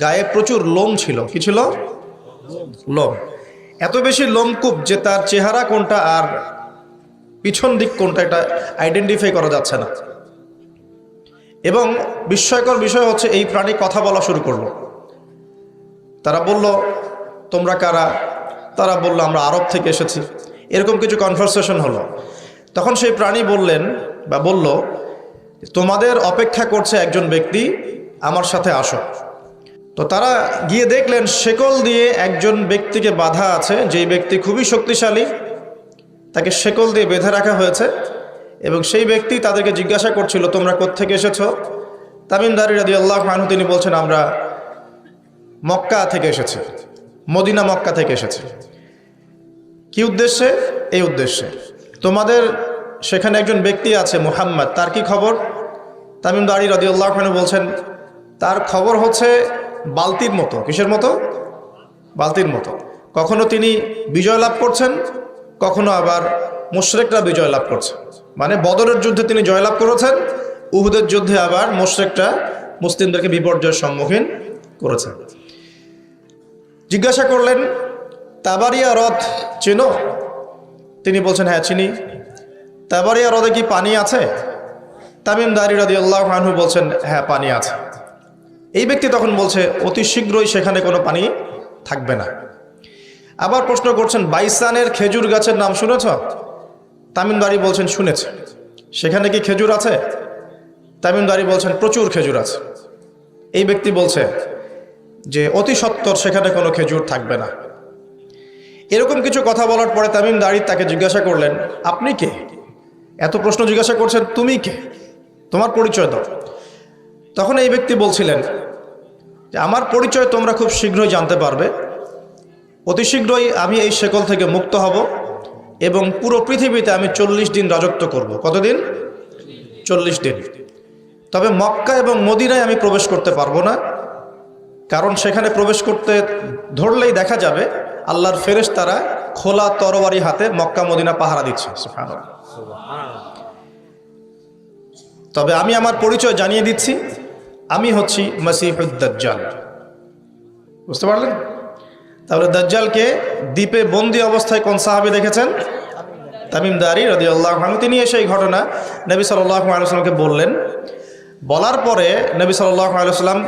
গায়ে প্রচুর লোম ছিল। কি ছিল? লোম। এত বেশি লোমকূপ যে তার চেহারা কোনটা আর পিছন দিক কোনটা এটা আইডেন্টিফাই করা যাচ্ছে না। এবং বিস্ময়কর বিষয় হচ্ছে এই প্রাণী কথা বলা শুরু করল। তারা বলল, তোমরা কারা? তারা বলল, আমরা আরব থেকে এসেছি। এরকম কিছু কনভারসেশন হলো। তখন সেই প্রাণী বললেন বা বলল, তোমাদের অপেক্ষা করছে একজন ব্যক্তি, আমার সাথে আসো। তো তারা গিয়ে দেখলেন শেকল দিয়ে একজন ব্যক্তিকে বাধা আছে, যেই ব্যক্তি খুবই শক্তিশালী, তাকে শেকল দিয়ে বেঁধে রাখা হয়েছে এবং সেই ব্যক্তি তাদেরকে জিজ্ঞাসা করছিল, তোমরা কোত্থেকে এসেছ? তামিমদারি রাদি আল্লাহ আনহু তিনি বলছেন, আমরা মক্কা থেকে এসেছি, মদিনা মক্কা থেকে এসেছি। কি উদ্দেশ্যে? এই উদ্দেশ্যে, তোমাদের সেখানে একজন ব্যক্তি আছে, মুহাম্মদ, তার কি খবর? তামিম দাঁড়ি রদিউল্লাহ খানু বলছেন, তার খবর হচ্ছে বালতির মতো। কিসের মতো? বালতির মতো। কখনো তিনি বিজয় লাভ করছেন, কখনো আবার মুশরেকরা বিজয় লাভ করছে। মানে বদরের যুদ্ধে তিনি জয়লাভ করেছেন, উহুদের যুদ্ধে আবার মুশরেকরা মুসলিমদেরকে বিপর্যয়ের সম্মুখীন করেছেন জিজ্ঞাসা করলেন, তাবারিয়া হ্রদ চেনো? তিনি বলছেন হ্যাঁ চিনি। তাবারিয়া হ্রদে কি পানি আছে? তামিম দারি রাদি আল্লাহ বলছেন হ্যাঁ পানি আছে। এই ব্যক্তি তখন বলছে, অতি শীঘ্রই সেখানে কোনো পানি থাকবে না। আবার প্রশ্ন করছেন, বাইসানের খেজুর গাছের নাম শুনেছ? তামিম দারি বলছেন, শুনেছে। সেখানে কি খেজুর আছে? তামিম দারি বলছেন, প্রচুর খেজুর আছে। এই ব্যক্তি বলছে যে, অতি সত্তর, সেখানে কোনো খেজুর থাকবে না। এরকম কিছু কথা বলার পরে তামিম দাঁড়ি তাকে জিজ্ঞাসা করলেন, আপনি কে? এত প্রশ্ন জিজ্ঞাসা করছেন, তুমি কে? তোমার পরিচয় দাও। তখন এই ব্যক্তি বলছিলেন যে আমার পরিচয় তোমরা খুব শীঘ্রই জানতে পারবে। অতি শীঘ্রই আমি এই শেকল থেকে মুক্ত হব এবং পুরো পৃথিবীতে আমি চল্লিশ দিন রাজত্ব করব। কতদিন? চল্লিশ দিন। তবে মক্কা এবং মদিনায় আমি প্রবেশ করতে পারব না, কারণ সেখানে প্রবেশ করতে ধরলেই দেখা যাবে আল্লাহর ফেরেশ তারা খোলা তরবারি হাতে মক্কা মদিনা পাহারা দিচ্ছে। তবে আমি আমার পরিচয় জানিয়ে দিচ্ছি। আমি হচ্ছি মসিহুদ্দাজ্জাল বুঝতে পারলেন? তাহলে দাজ্জালকে দ্বীপে বন্দি অবস্থায় কোন সাহাবি দেখেছেন? তামিম দারি রদি আল্লাহ তিনি এসে এই ঘটনা নবী সাল্লাহ আলুসালামকে বললেন। বলার পরে নবী সাল্লাহ আলুসালাম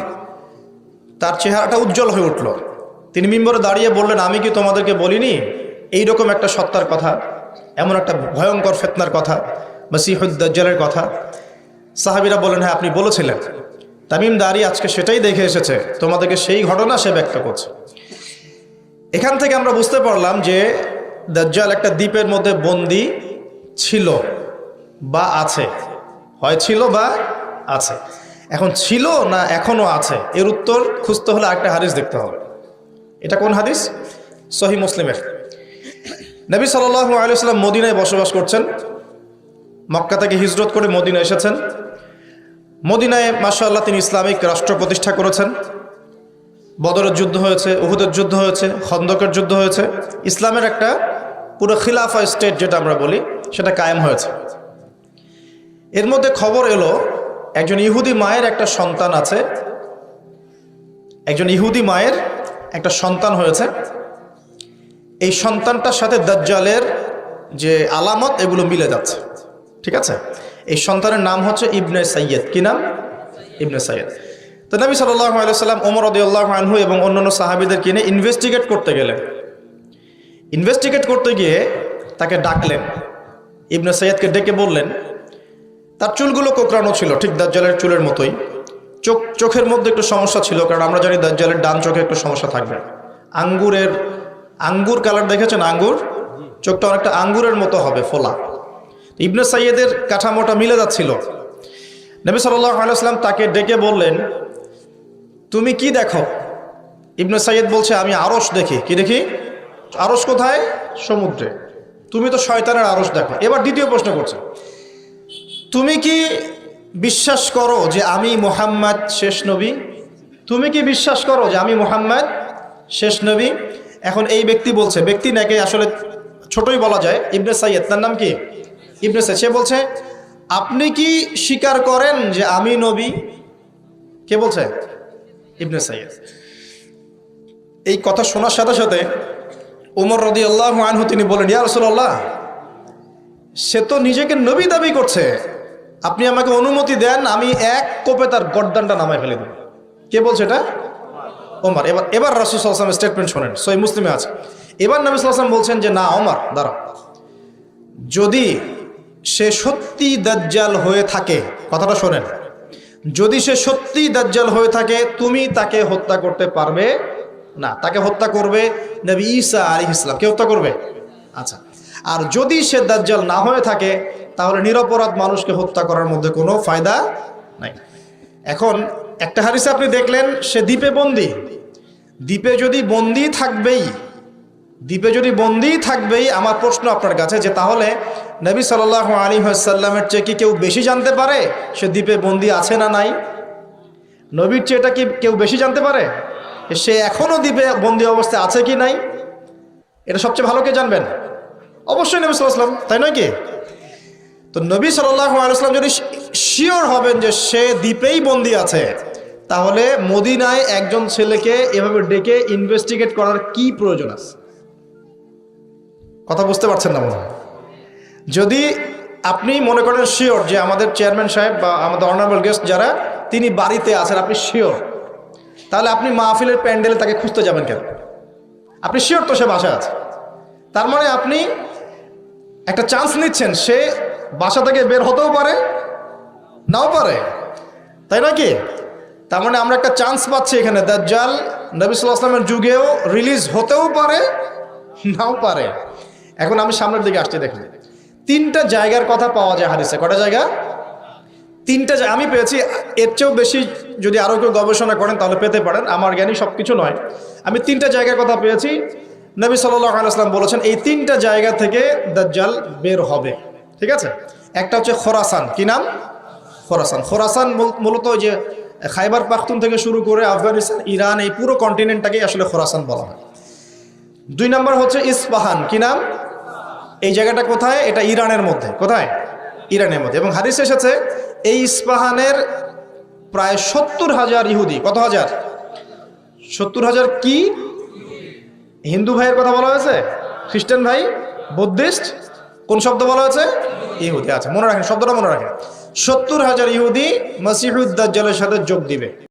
তার চেহারাটা উজ্জ্বল হয়ে উঠল। তিনি মিম্বরে দাঁড়িয়ে বললেন আমি কি তোমাদেরকে বলিনি? এই রকম একটা সত্তার কথা এমন একটা ভয়ঙ্কর ফেতনার কথা বা মসিহুদ্দাজ্জালের কথা। সাহাবিরা বলেন হ্যাঁ আপনি বলেছিলেন। তামিম দাঁড়ি আজকে সেটাই দেখে এসেছে। তোমাদেরকে সেই ঘটনা সে ব্যক্ত করছে। এখান থেকে আমরা বুঝতে পারলাম যে দাজ্জাল একটা দ্বীপের মধ্যে বন্দি ছিল বা আছে। হয় ছিল বা আছে। এখন ছিল না এখনও আছে? এর উত্তর খুঁজতে হলে আরেকটা হাদিস দেখতে হবে। এটা কোন হাদিস? সহি মুসলিমের। নবী আলিয়াল্লাম মদিনায় বসবাস করছেন। মক্কা থেকে হিজরত করে মদিনা এসেছেন। মদিনায়, মাশাআল্লাহ, তিনি ইসলামিক রাষ্ট্র প্রতিষ্ঠা করেছেন। বদরের যুদ্ধ হয়েছে, উহুদের যুদ্ধ হয়েছে, খন্দকের যুদ্ধ হয়েছে। ইসলামের একটা পুরো খিলাফা স্টেট যেটা আমরা বলি, সেটা কায়েম হয়েছে। এর মধ্যে খবর এলো, একজন ইহুদি মায়ের একটা সন্তান আছে। একজন ইহুদি মায়ের একটা সন্তান হয়েছে। এই সন্তানটার সাথে দাজ্জালের যে আলামত, এগুলো মিলে যাচ্ছে। ঠিক আছে? এই সন্তানের নাম হচ্ছে ইবনে সৈয়দ কি নাম? ইবনে সৈয়দ তো নবী আলাইসাল্লাম ওমর রদিউল্লাহ আনহু এবং অন্যান্য সাহাবিদের কিনে ইনভেস্টিগেট করতে গেলেন। ইনভেস্টিগেট করতে গিয়ে তাকে ডাকলেন। ইবনে সৈয়দকে ডেকে বললেন, তার চুলগুলো কোকড়ানো ছিল, ঠিক দাজ্জালের চুলের মতোই। চোখ, চোখের মধ্যে একটু সমস্যা ছিল, কারণ আমরা জানি দাজ্জালের ডান চোখে একটু সমস্যা থাকবে। আঙ্গুরের, আঙ্গুর কালার দেখেছেন আঙ্গুর? চোখটা অনেকটা আঙ্গুরের মতো হবে, ফোলা। ইবনে সাইয়েদের কাঠামোটা মিলে যাচ্ছিল। নবী আলাইসলাম তাকে ডেকে বললেন, তুমি কি দেখো? ইবনে সাইয়েদ বলছে, আমি আরস দেখি। কি দেখি? আরস কোথায়? সমুদ্রে। তুমি তো শয়তানের আরস দেখো। এবার দ্বিতীয় প্রশ্ন করছে, তুমি কি বিশ্বাস করো যে আমি মোহাম্মদ শেষ নবী? তুমি কি বিশ্বাস করো যে আমি মোহাম্মদ শেষ নবী? এখন এই ব্যক্তি বলছে, ব্যক্তি নাকি আসলে ছোটই বলা যায়, ইবনে সাইয়দ। তার নাম কি? ইবনে সে বলছে, আপনি কি স্বীকার করেন যে আমি নবী? কে বলছে? ইবনে সাইয়দ এই কথা শোনার সাথে সাথে উমর রদি আল্লাহ আনহু তিনি বলেন, ইয়া রসুল্লাহ সে তো নিজেকে নবী দাবি করছে। আপনি আমাকে অনুমতি দেন, আমি এক কোপে তার গড্ডানটা নামায় ফেলে দেব। কে বলছে এটা? ওমর। এবার এবার রসুল সাল্লামের স্টেটমেন্ট শোনেন। সই মুসলিমে আছে। এবার নবী সাল্লাম বলছেন যে, না, ওমর দাঁড়া যদি সে সত্যি দাজ্জাল হয়ে থাকে। কথাটা শোনেন। যদি সে সত্যি দাজ্জাল হয়ে থাকে, তুমি তাকে হত্যা করতে পারবে না। তাকে হত্যা করবে নবী ঈসা আলী ইসলাম কে হত্যা করবে? আচ্ছা। আর যদি সে দাজ্জাল না হয়ে থাকে, তাহলে নিরপরাধ মানুষকে হত্যা করার মধ্যে কোনো ফায়দা নাই। এখন একটা হারিসে আপনি দেখলেন, সে দ্বীপে বন্দি। দ্বীপে যদি বন্দি থাকবেই দ্বীপে যদি বন্দি থাকবেই, আমার প্রশ্ন আপনার কাছে যে তাহলে নবী সাল্লাহ আলী সাল্লামের চেয়ে কি কেউ বেশি জানতে পারে সে দ্বীপে বন্দি আছে না নাই? নবীর চেয়ে এটা কি কেউ বেশি জানতে পারে? সে এখনও দ্বীপে বন্দি অবস্থায় আছে কি নাই? এটা সবচেয়ে ভালো কে জানবেন? অবশ্যই নবী সাল্লাম তাই নয় কি? তো নবী সাল্লাহ আলাইসলাম যদি শিওর হবেন যে সে দ্বীপেই বন্দি আছে, তাহলে মদিনায় একজন ছেলেকে এভাবে ডেকে ইনভেস্টিগেট করার কি প্রয়োজন আছে? কথা বুঝতে পারছেন না মনে যদি আপনি মনে করেন শিওর যে আমাদের চেয়ারম্যান সাহেব বা আমাদের অনারেবল গেস্ট যারা, তিনি বাড়িতে আছেন, আপনি শিওর তাহলে আপনি মাহফিলের প্যান্ডেলে তাকে খুঁজতে যাবেন কেন? আপনি শিওর তো সে বাসা আছে। তার মানে আপনি একটা চান্স নিচ্ছেন, সে বাসা থেকে বের হতেও পারে, নাও পারে। তাই নাকি তার মানে আমরা একটা চান্স পাচ্ছি এখানে। দাজ্জাল নবী সাল্লাহ আসলামের যুগেও রিলিজ হতেও পারে, নাও পারে। এখন আমি সামনের দিকে আসছি, দেখুন। তিনটা জায়গার কথা পাওয়া যায় হাদিসে। কটা জায়গা? তিনটা আমি পেয়েছি, এর চেয়েও বেশি যদি আরও কেউ গবেষণা করেন তাহলে পেতে পারেন। আমার জ্ঞানী সব কিছু নয়। আমি তিনটা জায়গার কথা পেয়েছি। নবী আলাইসলাম বলেছেন, এই তিনটা জায়গা থেকে দাজ্জাল বের হবে। ঠিক আছে? একটা হচ্ছে খোরাসান। কি নাম? খোরাসান। খোরাসান মূলত ওই যে খাইবার পাখতুন থেকে শুরু করে আফগানিস্তান, ইরান, এই পুরো কন্টিনেন্টটাকেই আসলে খোরাসান বলা হয়। দুই নম্বর হচ্ছে ইস্পাহান। কি নাম? এই জায়গাটা কোথায়? এটা ইরানের মধ্যে। কোথায়? ইরানের মধ্যে। এবং হাদিস এসেছে, এই ইস্পাহানের প্রায় সত্তর হাজার ইহুদি। কত হাজার? সত্তর হাজার কি? হিন্দু ভাইয়ের কথা বলা হয়েছে? খ্রিস্টান ভাই? বুদ্ধিস্ট? কোন শব্দ বলা হয়েছে? ইহুদি। আচ্ছা মনে রাখেন, শব্দটা মনে রাখেন। সত্তর হাজার ইহুদি মসিহুদ্দাজ্জালের সাথে যোগ দিবে।